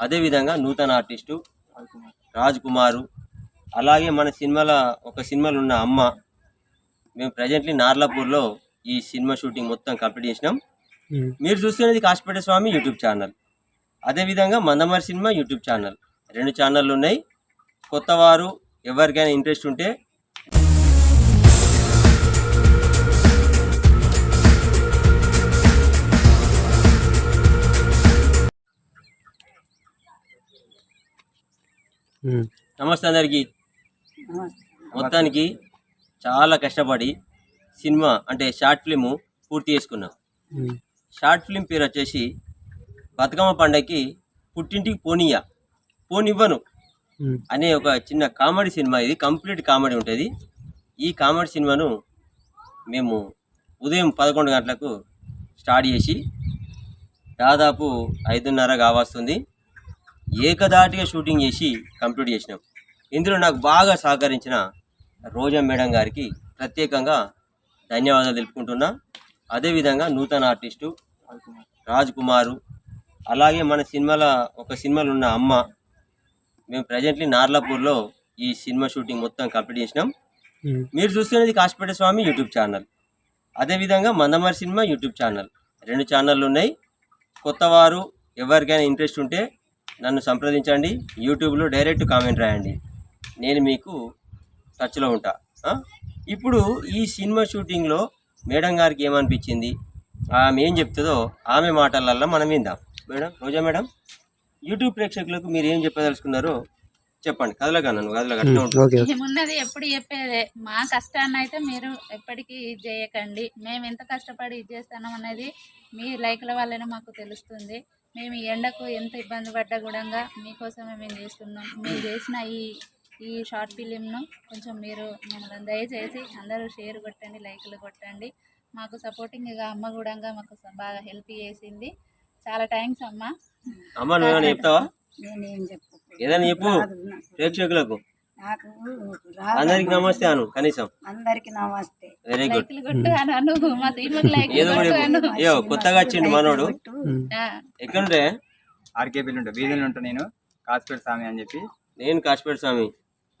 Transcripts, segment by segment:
అదేవిధంగా నూతన ఆర్టిస్టు రాజ్ కుమారు అలాగే మన సినిమాల ఒక సినిమాలో ఉన్న అమ్మ. మేము ప్రజెంట్లీ నార్లాపూర్లో ఈ సినిమా షూటింగ్ మొత్తం కంప్లీట్ చేసినాం. మీరు చూస్తున్నది కాశీపేట స్వామి యూట్యూబ్ ఛానల్. అదేవిధంగా మందమరి సినిమా యూట్యూబ్ ఛానల్. రెండు ఛానళ్ళు ఉన్నాయి. కొత్త వారు ఎవరికైనా ఇంట్రెస్ట్ ఉంటే నమస్తే అందరికీ. మొత్తానికి చాలా కష్టపడి సినిమా అంటే షార్ట్ ఫిలిం పూర్తి చేసుకున్నాం. షార్ట్ ఫిలిం పేరు వచ్చేసి బతుకమ్మ పండగకి పుట్టింటికి పోనీయ పోనివ్వను అనే ఒక చిన్న కామెడీ సినిమా ఇది కంప్లీట్ కామెడీ ఉంటుంది. ఈ కామెడీ సినిమాను మేము ఉదయం పదకొండు గంటలకు స్టార్ట్ చేసి దాదాపు ఐదున్నర కావస్తుంది ఏకదాటిగా షూటింగ్ చేసి కంప్లీట్ చేసినాం. ఇందులో నాకు బాగా సహకరించిన రోజా మేడం గారికి ప్రత్యేకంగా ధన్యవాదాలు తెలుపుకుంటున్నా. అదేవిధంగా నూతన ఆర్టిస్టు రాజ్ కుమారు అలాగే మన సినిమాల ఒక సినిమాలో ఉన్న అమ్మ మేము ప్రజెంట్లీ నార్లాపూర్లో ఈ సినిమా షూటింగ్ మొత్తం కంప్లీట్ చేసినాం. మీరు చూస్తున్నది కాశీపేట స్వామి యూట్యూబ్ ఛానల్. అదేవిధంగా మందమరి సినిమా యూట్యూబ్ ఛానల్. రెండు ఛానళ్ళు ఉన్నాయి. కొత్త వారు ఎవరికైనా ఇంట్రెస్ట్ ఉంటే నన్ను సంప్రదించండి. యూట్యూబ్లో డైరెక్ట్ కామెంట్ రాయండి. నేను మీకు టచ్లో ఉంటా. ఆ? ఇప్పుడు ఈ సినిమా షూటింగ్లో మేడం గారికి ఏమనిపించింది? ఆమె ఏం చెప్తుందో ఆమె మాటలల్లో మనం విందాం. మేడం రోజా మేడం యూట్యూబ్ ప్రేక్షకులకు మీరు ఏం చెప్పదలుచుకున్నారో చెప్పండి. కదలగా నన్ను కదలగా ఏమున్నది ఎప్పుడు చెప్పేదే మా కష్టాన్ని అయితే మీరు ఎప్పటికీ ఇది చేయకండి. మేము ఎంత కష్టపడి ఇది చేస్తున్నాం అనేది మీ లైక్ల వల్లనే మాకు తెలుస్తుంది. మేము ఈ ఎండకు ఎంత ఇబ్బంది పడ్డా కూడా మీకోసమే మేము చేస్తున్నాం. మేము చేసిన ఈ ఈ షార్ట్ ఫిలింను కొంచెం మీరు మమ్మల్ని దయచేసి అందరూ షేర్ కొట్టండి లైక్లు కొట్టండి. మాకు సపోర్టింగ్గా అమ్మ కూడా మాకు బాగా హెల్ప్ చేసింది. చాలా థ్యాంక్స్ అమ్మ. అమ్మ నువ్వు చెప్తావా? నేనేం చెప్పు ఏదైనా చెప్పు. ప్రేక్షకులకు. నాకు. అందరికి నమస్తే అను కనీసం. అందరికి నమస్తే. వెరీ గుడ్ ఏదో. అయ్యో కొత్తగా వచ్చిండు మనోడు. ఆ. ఎక్కడుంటే ఆర్కేపీలు ఉంటా వీధులు ఉంటా నేను. కాసిపేట స్వామి అని చెప్పి. నేను కాశీపేట స్వామి.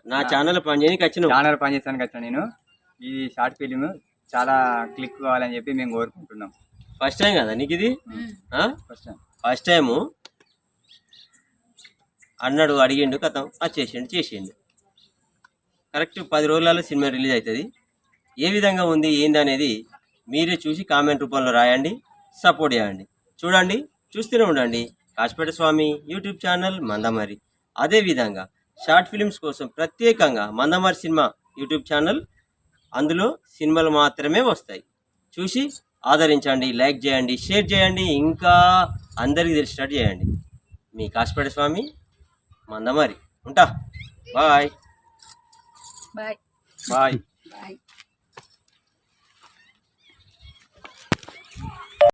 నా ఛానల్ పని చేయడానికి వచ్చిన ఛానల్ పనిచేస్తానికి వచ్చాను నేను. ఈ షార్ట్ ఫిలిం చాలా క్లిక్ కావాలని చెప్పి మేము కోరుకుంటున్నాం. ఫస్ట్ టైం కదా నీకు ఇది. ఫస్ట్ ఫస్ట్ టైము అన్నాడు అడిగిండు కథం. వచ్చేసిండు చేసిండు. కరెక్ట్ పది రోజులలో సినిమా రిలీజ్ అవుతుంది. ఏ విధంగా ఉంది ఏంది అనేది మీరే చూసి కామెంట్ రూపంలో రాయండి సపోర్ట్ చేయండి. చూడండి చూస్తూనే ఉండండి. కాశపేట స్వామి యూట్యూబ్ ఛానల్ మందమరి అదేవిధంగా షార్ట్ ఫిలిమ్స్ కోసం ప్రత్యేకంగా మందమరి సినిమా యూట్యూబ్ ఛానల్ అందులో సినిమాలు మాత్రమే వస్తాయి. చూసి ఆదరించండి లైక్ చేయండి షేర్ చేయండి ఇంకా అందరికీ తెలిసినట్టు చేయండి. మీ కాశపేట స్వామి మందమరి ఉంటా బాయ్. Bye. Bye. Bye.